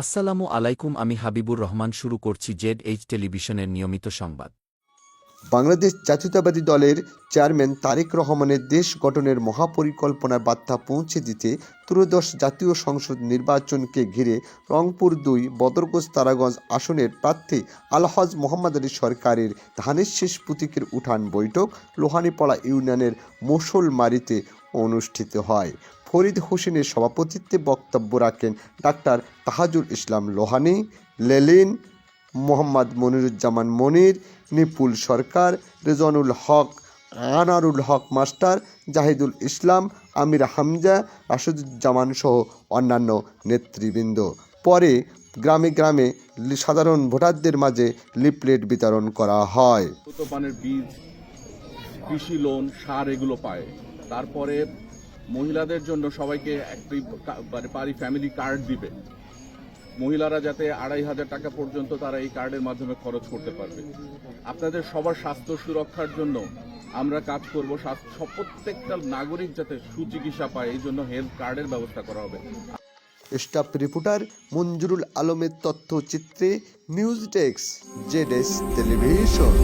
আসসালামু আলাইকুম, আমি হাবিবুর রহমান, শুরু করছি জেড এইচ টেলিভিশনের নিয়মিত সংবাদ। বাংলাদেশ জাতীয়তাবাদী দলের চেয়ারম্যান তারেক রহমানের দেশ গঠনের মহাপরিকল্পনার বার্তা পৌঁছে দিতে ত্রয়োদশ জাতীয় সংসদ নির্বাচনকে ঘিরে রংপুর দুই, বদরগঞ্জ তারাগঞ্জ আসনের প্রার্থী আলহাজ মোহাম্মদ আলী সরকারের ধানের শেষ প্রতীকের উঠান বৈঠক লোহানীপাড়া ইউনিয়নের মোসলমারিতে অনুষ্ঠিত হয়। ফরিদ হোসেনের সভাপতিত্বে বক্তব্য রাখেন doctor Tahajul Islam Lohani, Lenin Mohammad Moniruzzaman Monir, Nipul Sarkar Reznul Haque, Anarul Haque master, Jahidul Islam, Amir Hamza, Rashiduzzaman সহ অন্যান্য নেতৃবৃন্দ। পরে গ্রামে গ্রামে সাধারণ ভোটারদের মাঝে লিফলেট বিতরণ করা হয়। মানের বীজ, কৃষি লোন, সার এগুলো পায়। তারপরে মহিলাদের জন্য সবাইকে একটি মানে পারি ফ্যামিলি কার্ড দিবে। মহিলারা যাতে আড়াই হাজার টাকা পর্যন্ত তারা এই কার্ডের মাধ্যমে খরচ করতে পারবে। আপনাদের সবার স্বাস্থ্য সুরক্ষার জন্য আমরা কাজ করব প্রত্যেকটা নাগরিক যাতে সুচিকিৎসা পায়, এই জন্য হেলথ কার্ডের ব্যবস্থা করা হবে। স্টাফ রিপোর্টার মঞ্জুরুল আলমের তথ্যচিত্রে নিউজ ডেস্ক জেডএস টেলিভিশন